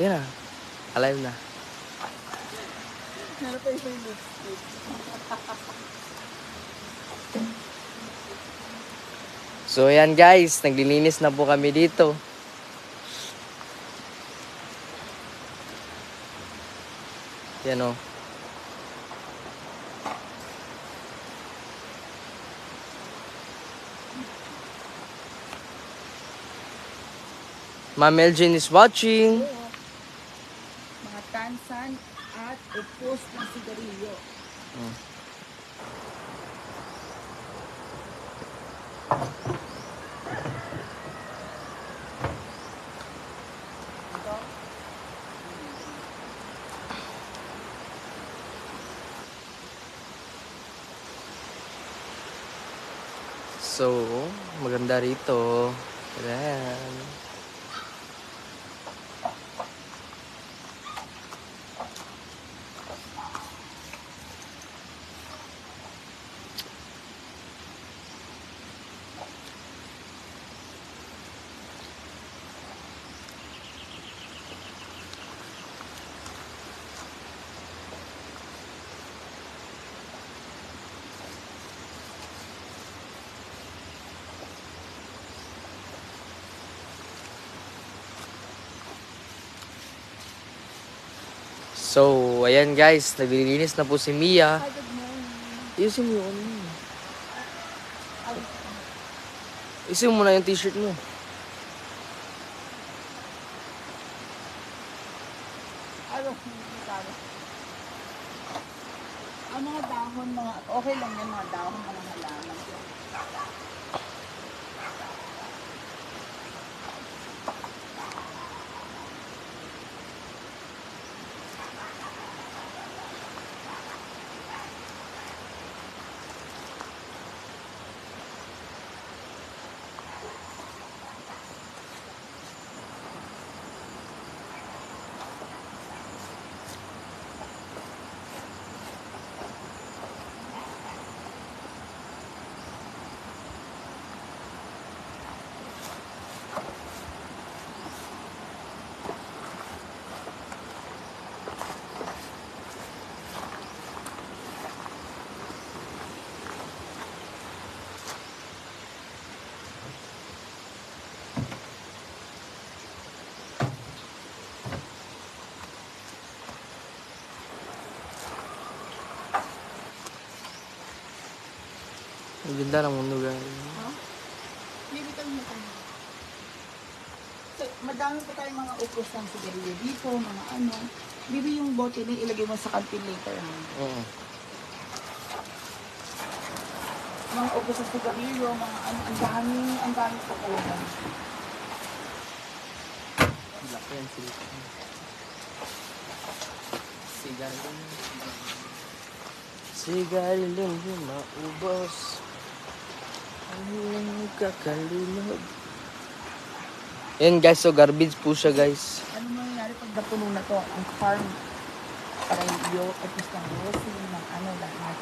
Na. Alive na. Meron pa yung lipstick. So ayan guys, naglilinis na po kami dito. Yan o. Ma'am Elgin is watching. Oo. Mga tansan at upos ng sigarilyo. Ito. So, maganda rito. Ayan. So, ayan guys, naglilinis na po si Mia. Morning. Iusin mo yung ano mo. Iusin mo na yung t-shirt mo. Ano. Ang mga dahon, mga, okay lang yan, mga dahon, mga halaman. Ang ganda ng mundo guys. Bibitaw mo tayo. So, madami pa tayong mga upos ng sigarilyo dito, mga ano. Bibi yung bote na ilagay mo sa kantin later. Ha? Oo. Mga upos ng sigarilyo, mga ano, ang dami, ang dami pa po. Yan sila. Sigarilyo. Sigarilyo yung maubos. Ang kakalinog. Yan guys, so garbage po siya guys. Ano mangyayari pag napuno na to? Ang farm, parang yung upos ng rosy, ng ano lahat.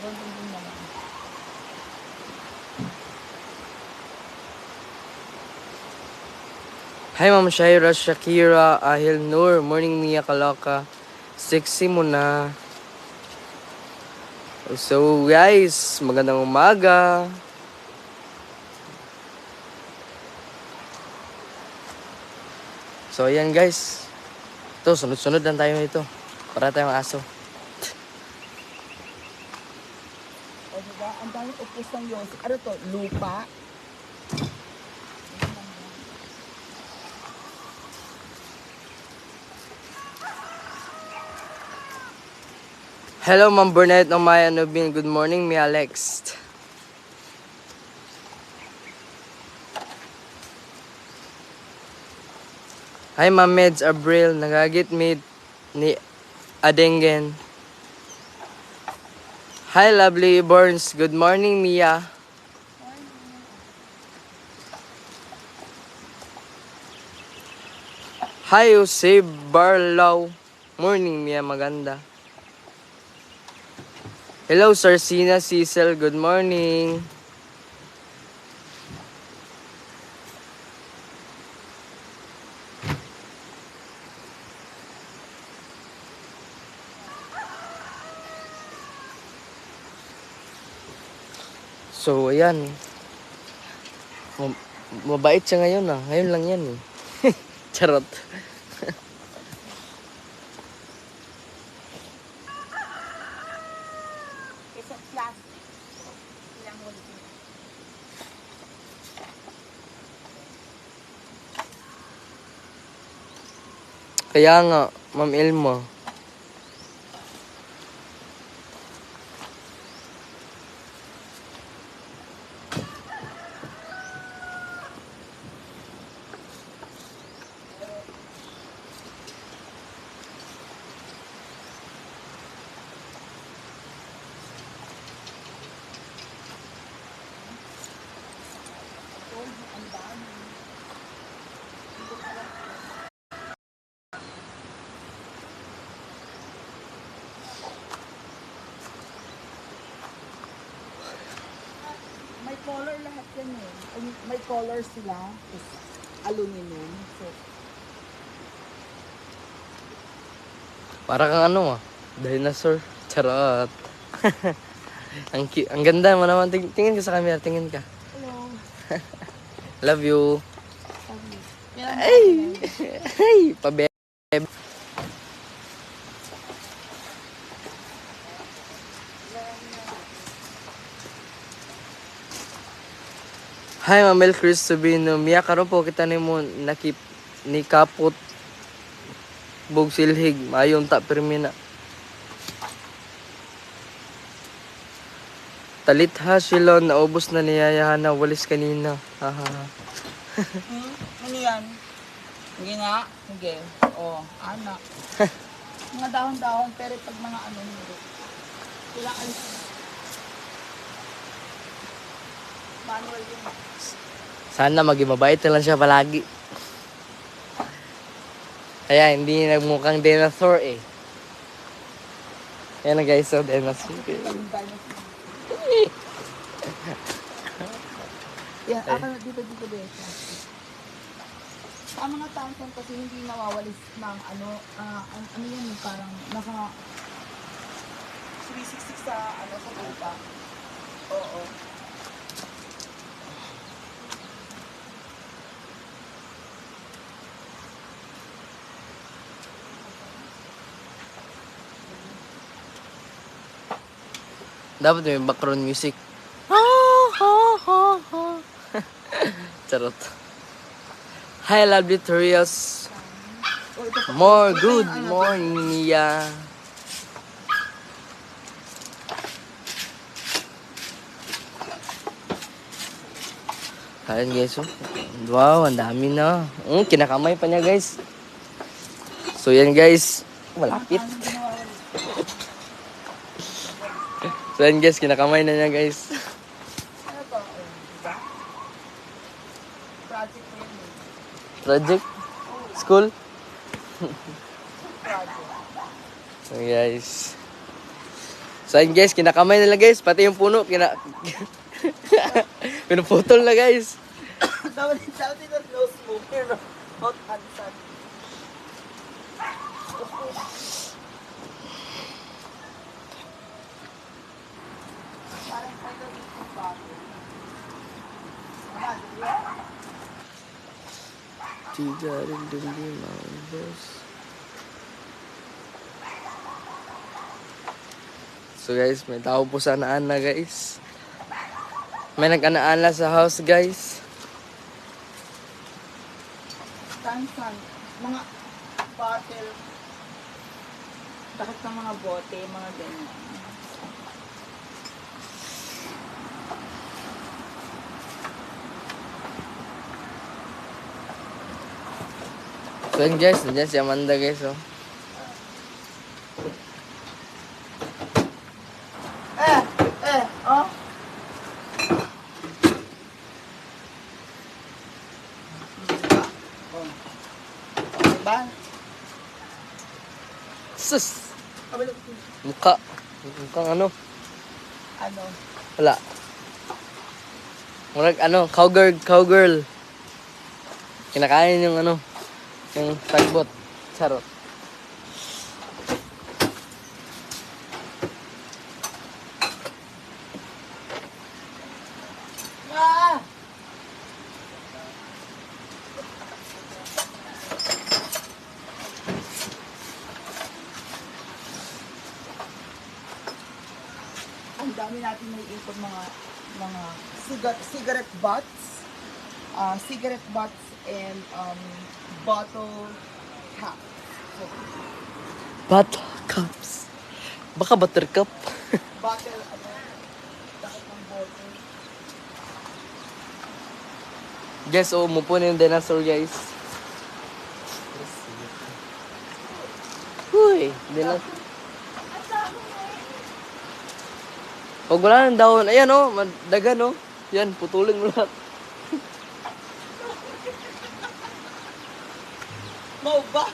Ganun din naman. Hi Ma'am Shaira, Shakira, Ahil Nur, Morning Mia Kalaka. Sexy mo na. So guys, magandang umaga. So ayan guys. Ito, sunod-sunod lang tayo nito. Para tayong aso. O diba? Ang daming upos ng yos. Ano to? Lupa? Hello Ma'am Burnett ng Maya Nubin. Good morning, mi Alex. Hi Ma'am Meds Abril. Nagagit me ni Adengen. Hi, lovely Burns. Good morning, Mia. Hi, Jose Barlaw. Morning, Mia. Maganda. Hello, Sir Sina Cecil. Good morning. So, ayan. Ma- mabait siya ngayon ah. Ngayon lang yan eh. Charot. Isang plastic. Ilang ulit yun. Kaya nga, Ma'am Elma. May color lahat yan eh. Ay, May color sila. Is aluminum. So, Para kang ano ah. Dinosaur. Charot. ang, ang ganda mo naman. Ting- tingin ka sa camera. Tingin ka. hello. Love you. Sabi. Yan ang Ay! Ay! Pabeb. Hi, Mamel Chris Sabino. Miya karon po kita ni mo nakip ni kapot bog silhig mayong ta permina. Talit ha silon naubos na niyayahan na walis kanina. Haha. Hmm? Ano yan? Hindi nga. Sige. O, anak. mga dahon-dahon, pero pag mga ano, hindi. Kailangan Manual yun. Sana maging mabait na lang siya palagi. Kaya hindi nagmukhang dinosaur eh. Yan na guys, so dinosaur. Yan, ako na dito, dito, dito. Sa mga tansan kasi hindi nawawalis ng ano, ah, an- ano yan, parang naka 360 sa ano sa lupa. Oo. Dapat may background music. Charot. Hi, lovely Torios. More good morning, Mia. Ayan guys, oh. Wow, ang dami na. Mm, kinakamay pa niya guys. So yan guys, malapit. ano yung nawawalis. So yan guys, kinakamay na niya guys. Project. Project? School? So guys. So yan guys, kinakamay nila guys. Pati yung puno, kina... Pinuputol na guys. Dapat dapat ito no smoker, no? Hot and sun. Parang pwede dito pa. Wala, di ba? Din mga boss. So guys, may tao po sa Ana guys. May nag-anaala sa house guys. Tansan, mga bottle, takot ng mga bote, mga ganyan. So yun guys, nandiyan si Amanda guys oh. Eh, eh, oh. Diba? Sus! Mukha. Mukhang ano. Ano? Wala. Murag ano, cowgirl, cowgirl. Kinakain yung ano, yung tagbot. Charot. Ah! Ang dami natin may ipon mga mga cigarette, cigarette butts, uh, cigarette butts and um, bottle cap. So, Buttercups. Baka buttercup. bottle, ano, dapat ng bottle. Guys, oh, umupo na yung dinosaur, guys. Uy, dinosaur. Pag wala ng dahon, ayan oh, madagan oh. Yan, putulin mo lahat. Mau ba?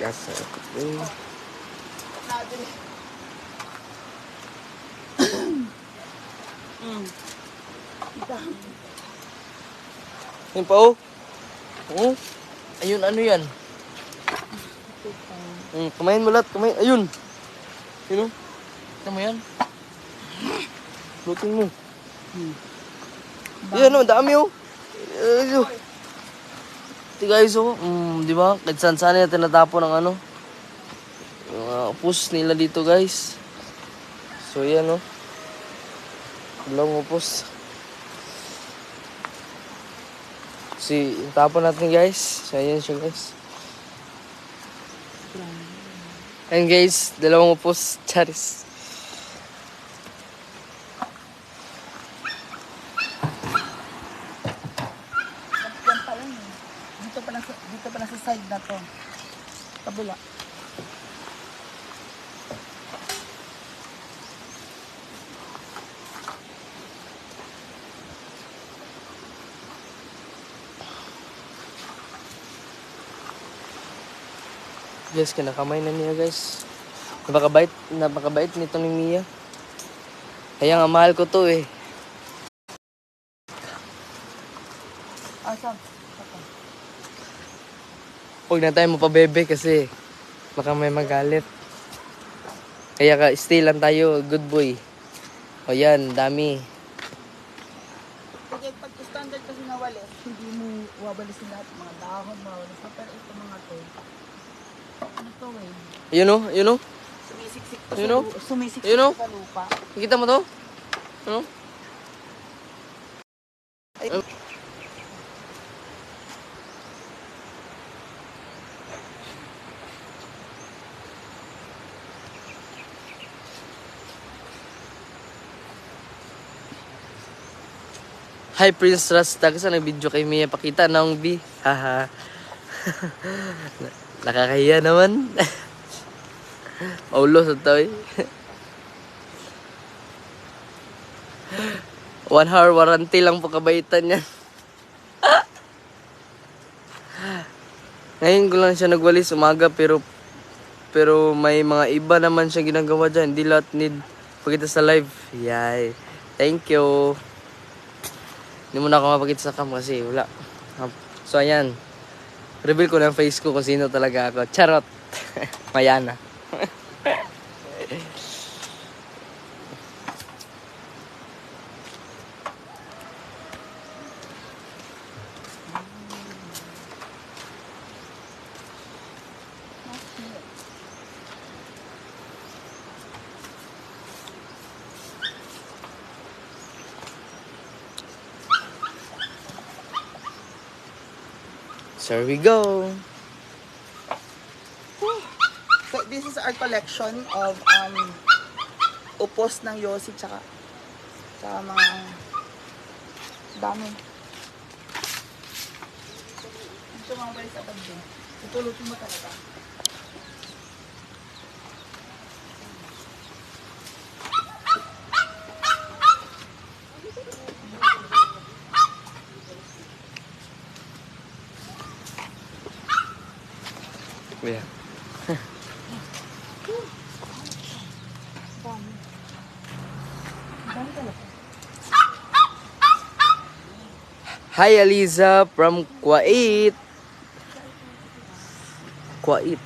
Yes, sir. Natin. mm. Yun pa oh. Oh. Ayun, ano yan? Mm, kumain mo lahat, kumain. Ayun. Yun oh. Ito mo yan. Lutin mo. Yan oh, dami oh. Ayun. Ito guys oh, mm, di ba? Kahit saan saan natin natapon ng ano. Yung uh, upos nila dito guys. So yan oh. Dalawang upos. Si, tapon natin guys. So ayan siya guys. Ayan guys, dalawang upos. Charis. Yan pa yun eh. Dito pa lang sa, dito pa lang sa side na to. Kabila. Guys, kinakamay na niya guys. Napakabait, napakabait nito ni Mia. Kaya nga mahal ko to eh. Ito. Huwag na tayo mapabebe kasi baka may magalit. Kaya ka, stay lang tayo, good boy. O yan, dami. Kasi pag standard kasi na walis, hindi mo wawalisin lahat mga dahon, mawalis na. Pero ito mga to, ano to eh, Yun o, yun o. sumisiksik to You know? sumisiksik You know? sa lupa. Nakita mo to? Ano? Ay. Hi Prince Rasta kasi nag-video kay Mia pakita ng B. Haha. Nakakahiya naman. Paulo sa toy. One hour warranty lang po kabaitan niya. Ngayon ko lang siya nagwalis umaga pero pero may mga iba naman siya ginagawa dyan. Hindi lahat need pakita sa live. Yay. Thank you. Hindi mo na ako mapakita sa cam kasi wala. So ayan. Reveal ko ang face ko kung sino talaga ako. Charot. Mayana. here we go. So this is our collection of um upos ng Yossi tsaka tsaka mga dami. sumabay sa tabi. Tutulutin mo talaga. Hi Aliza from Kuwait. Kuwait.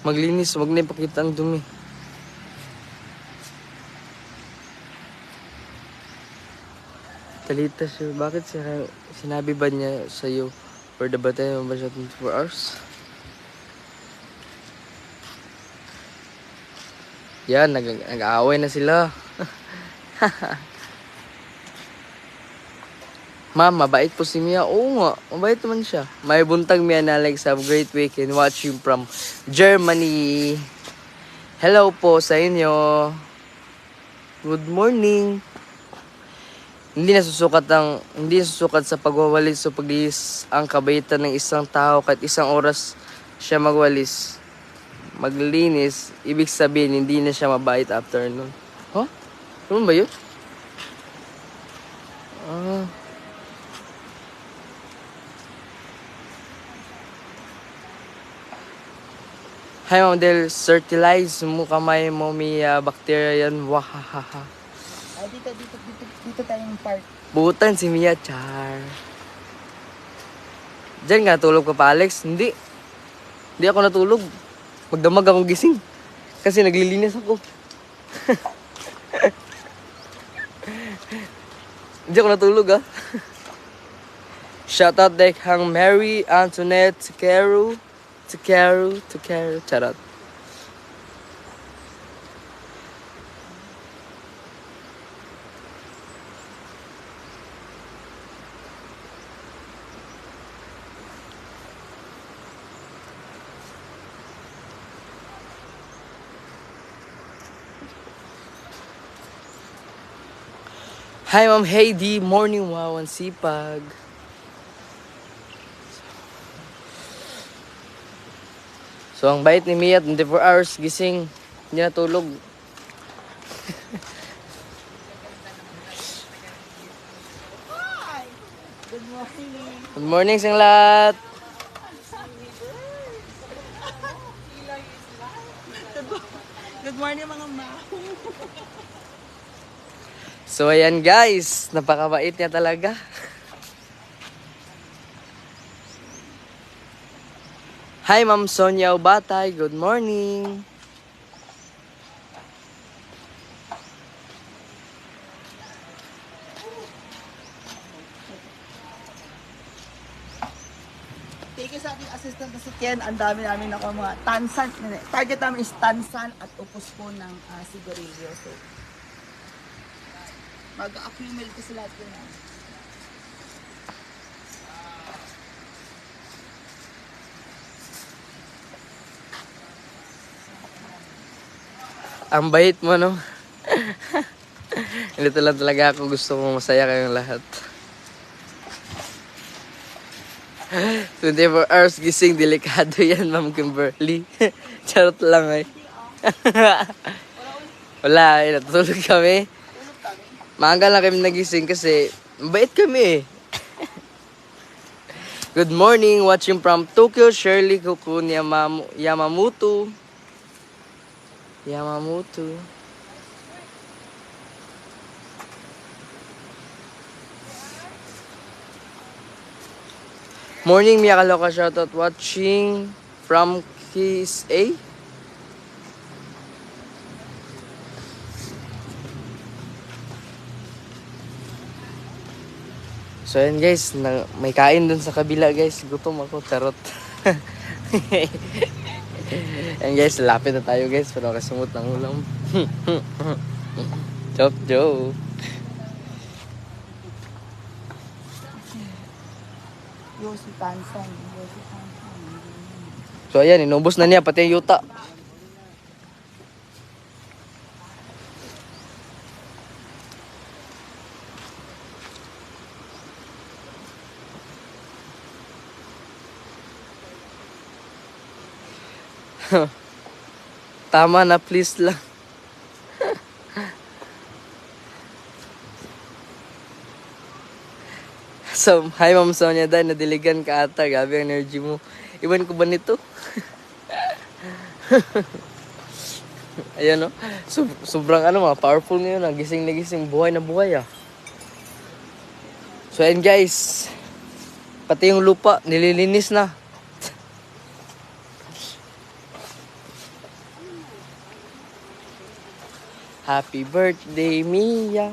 Maglinis, wag na ipakita ang dumi. Talita siya, bakit siya, sinabi ba niya sa'yo for the batay mo ba siya 24 hours? Yan, nag nag-aaway na sila. Ma'am, mabait po si Mia. Oo nga, mabait naman siya. May buntag Mia na Alex. Have great weekend watching from Germany. Hello po sa inyo. Good morning. Hindi nasusukat ang hindi nasusukat sa pagwawalis o paglihis ang kabaitan ng isang tao kahit isang oras siya magwalis. Maglinis, ibig sabihin hindi na siya mabait after nun. Huh? Ano ba yun? Ah. Hi, Ma'am Del. Fertilize mo kamay mo may ah, bacteria yan. Wahahaha. Ah, dito, dito, dito, dito tayong park. Butan si Mia Char. Diyan nga, tulog ka pa, Alex? Hindi. Hindi ako natulog. Magdamag akong gising. Kasi naglilinis ako. Hindi ako natulog, ah. Shoutout Dekhang Mary Antoinette Tukeru. Tukeru, Tukeru, charot. Hi, Ma'am Heidi. Morning, wow. Ang sipag. So, ang bait ni Mia, 24 hours gising. Hindi natulog. Good morning. Good morning sa lahat. Good morning mga ma. So, ayan guys. Napakabait niya talaga. Hi, Ma'am Sonia Ubatay. Good morning. Thank sa ating assistant na si Ken. Ang dami namin ako mga tansan. Target namin is tansan at upos po ng uh, sigarilyo. So, mag-accumulate ko sa lahat yun. ah. Ang bait mo, no? Ganito lang talaga ako. Gusto ko masaya kayong lahat. 24 hours gising, delikado yan, Ma'am Kimberly. Charot lang eh. Wala, eh, natutulog kami. Maaga lang kami nagising kasi mabait kami eh. Good morning, watching from Tokyo, Shirley Kukun Yamamu, Yamamoto. Yamamoto. Morning, Mia Kaloka shoutout watching from Kiss A. So ayan guys, na, may kain dun sa kabila guys. Gutom ako, charot. ayan guys, lapit na tayo guys. Pero kasungot ng ulam. Chop Tansan. So ayan, inubos na niya pati yung yuta. Tama na, please lang. so, hi Ma'am Sonia dahil nadiligan ka ata. Gabi ang energy mo. Iwan ko ba nito? Ayan no. Sob- sobrang ano mga powerful ngayon. ah. Gising na gising. Buhay na buhay ah. So ayan guys. Pati yung lupa nililinis na. Happy birthday, Mia.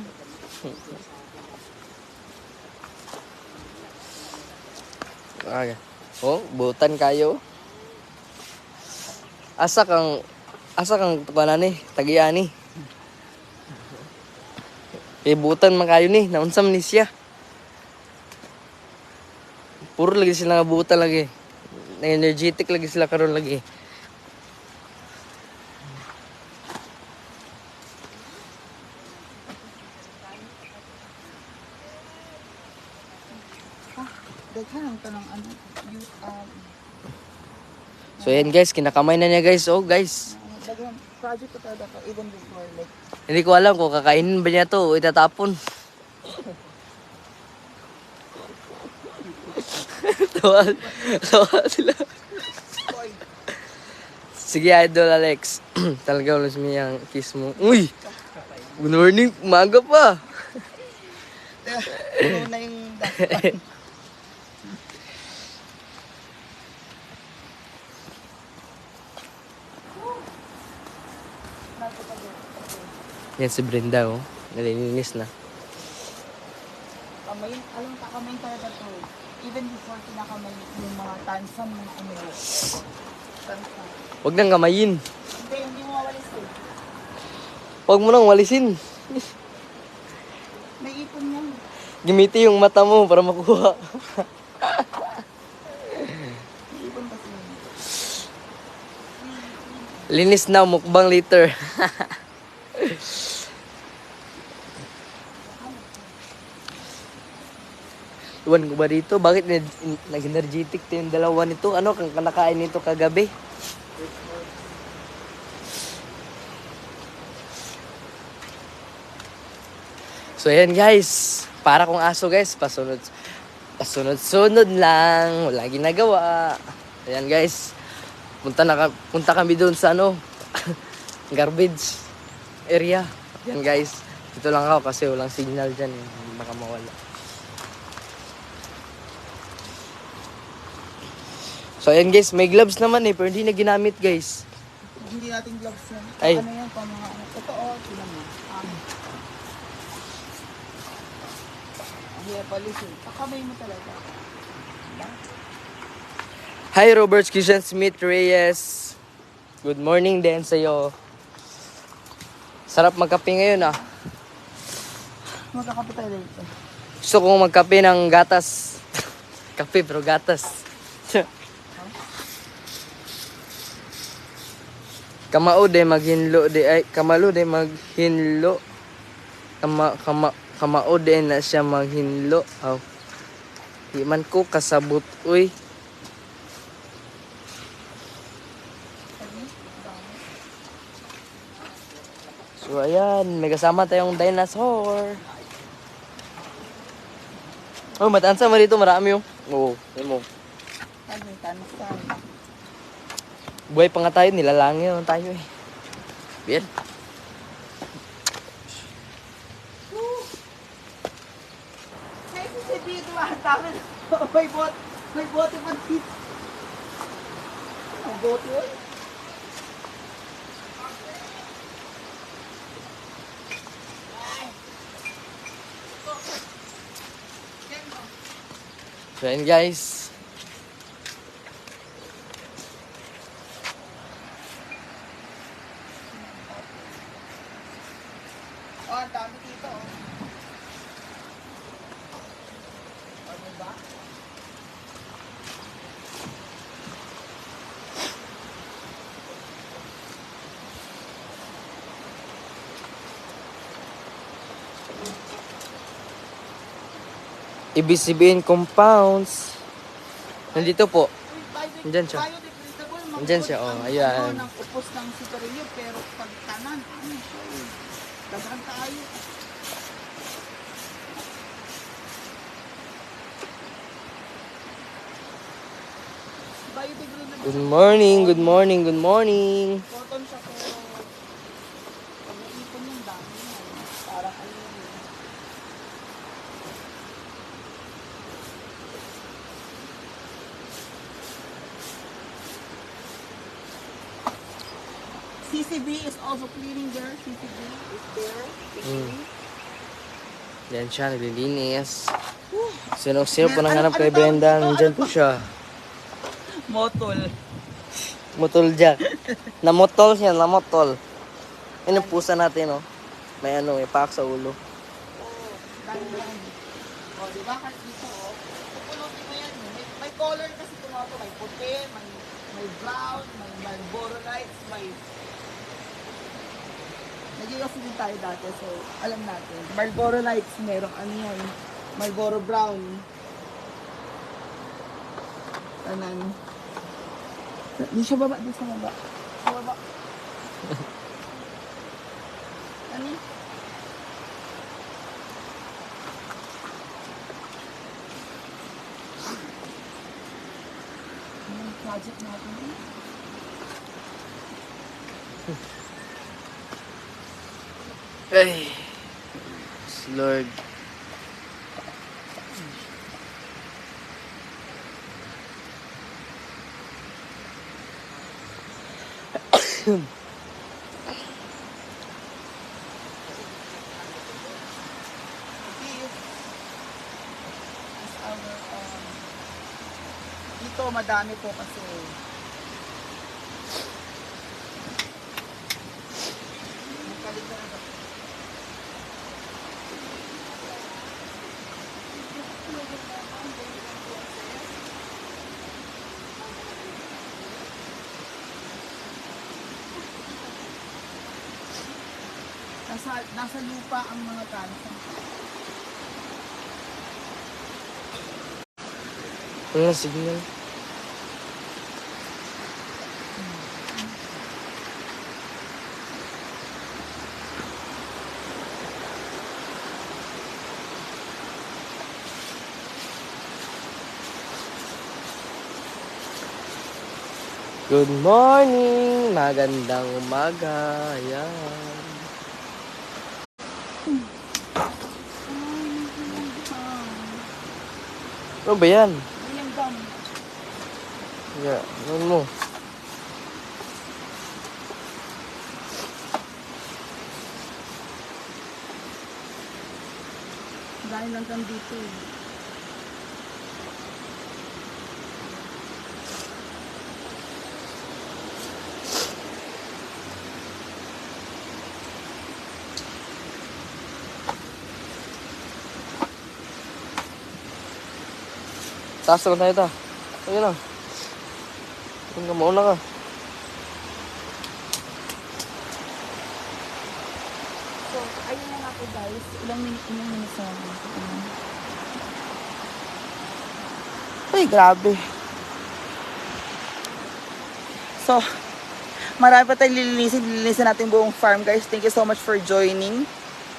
Okay. Oh, butan kayo. Asa kang asa kang tukanan ni, tagiya ni. Eh butan man kayo ni, naunsam ni siya. Puro lagi sila nga butan lagi. Na energetic lagi sila karon lagi. Daghan ang tanong ano, youth, um, So yan guys, kinakamay na niya guys. Oh guys, project ko talaga even before, like, hindi ko alam kung kakainin ba niya to o itatapon. tawa, tawa sila. Sige, Idol Alex. Talaga ulas mo yung kiss mo. Uy! Good morning, umaga pa. ano na yung Yan si Brenda, oh. Nalilinis na. kamay, alam ka kamay talaga to. Even before kinakamay yung mga tansam ng ano. Tansam. Huwag nang kamayin. Hindi, hindi mo mawalis eh. Huwag mo nang walisin. May ipon yan. Gimiti yung mata mo para makuha. Linis na, mukbang later. Iwan ko ba dito? Bakit nag- nag-energetic to yung dalawa nito? Ano kang kanakain nito kagabi? So ayan guys, para kong aso guys, pasunod pasunod-sunod lang, wala ginagawa. Ayan guys, punta na punta kami doon sa ano, garbage area. Yan guys, dito lang ako kasi walang signal dyan, baka mawala. So ayan guys, may gloves naman eh, pero hindi na ginamit guys. Hindi natin gloves yan. Ay. Ano yan, pang mga ano. Ito oh, sila mo. Hirap palis eh. Kakamay mo talaga. Hi Robert Christian Smith Reyes. Good morning din sa'yo. Sarap magkape ngayon ah. Magkakape tayo dito. Gusto kong magkape ng gatas. Kape pero gatas. Kamao de maghinlo de ay kamalo de maghinlo. Kama kama kamao de na siya maghinlo. Aw. Di man ko kasabot uy. So ayan, may kasama tayong dinosaur. Oh, matansa mo dito, marami yung. Oo, yun mo. Ano? Buhay pa nga tayo, nilalangin naman tayo eh. Si Dito, ang dami. May bot. May bote pa dito. Ang bote yun? So guys. dami dito, oh. Ano ba? Ibig sabihin compounds. Nandito po. Nandyan siya. Nandyan siya, oh. Ayan. Ang upos ng sigarilyo, pero pagtanan, ano? Dagan tayo. Good morning, good morning, good morning. Cotton siya pero pag naipon yung dami yan. Parang ano yun. eh. CCB is also cleaning there. CCB is there. CCB. Yan siya, naglilinis. Sino, sino po Ano- nanghanap ano kay tawag Brenda? Nandyan Ano po siya. Motol. Mutol dyan. Namutol siya, namutol. Yan ang pusa natin, oh. May ano, may paak sa ulo. Oh. Oh, di ba? Kasi dito, oh. Pupulutin mo yan. eh. May, may color kasi tumato. May puti, may, may brown, may lights, may... Naging kasi din tayo dati, so alam natin. Marlboro lights, merong ano yan. Marlboro brown. Tanan. Di siya baba, di siya baba. Sa baba. ano? Project natin? eh? Ay. Lord. This is our, um, dito madami po kasi Nasa, nasa lupa ang mga tansa. Wala na signal. Good morning! Magandang umaga. Ayan. Ano ba yan? William Gum. Yeah, ano mo? Dahil lang dito eh. Taas na tayo ta. Ayun na. Ayun ka, mauna ka. So, ayun na nga po guys. Ilang minutes, ilang minutes na lang. Ay, grabe. So, marami pa tayong lilinisin. Lilinisin natin buong farm guys. Thank you so much for joining.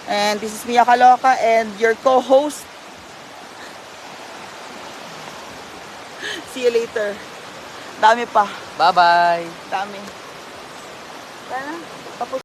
And this is Mia Kaloka and your co-host. See you later. Dami pa. Bye-bye! Dami. Sana. Tapos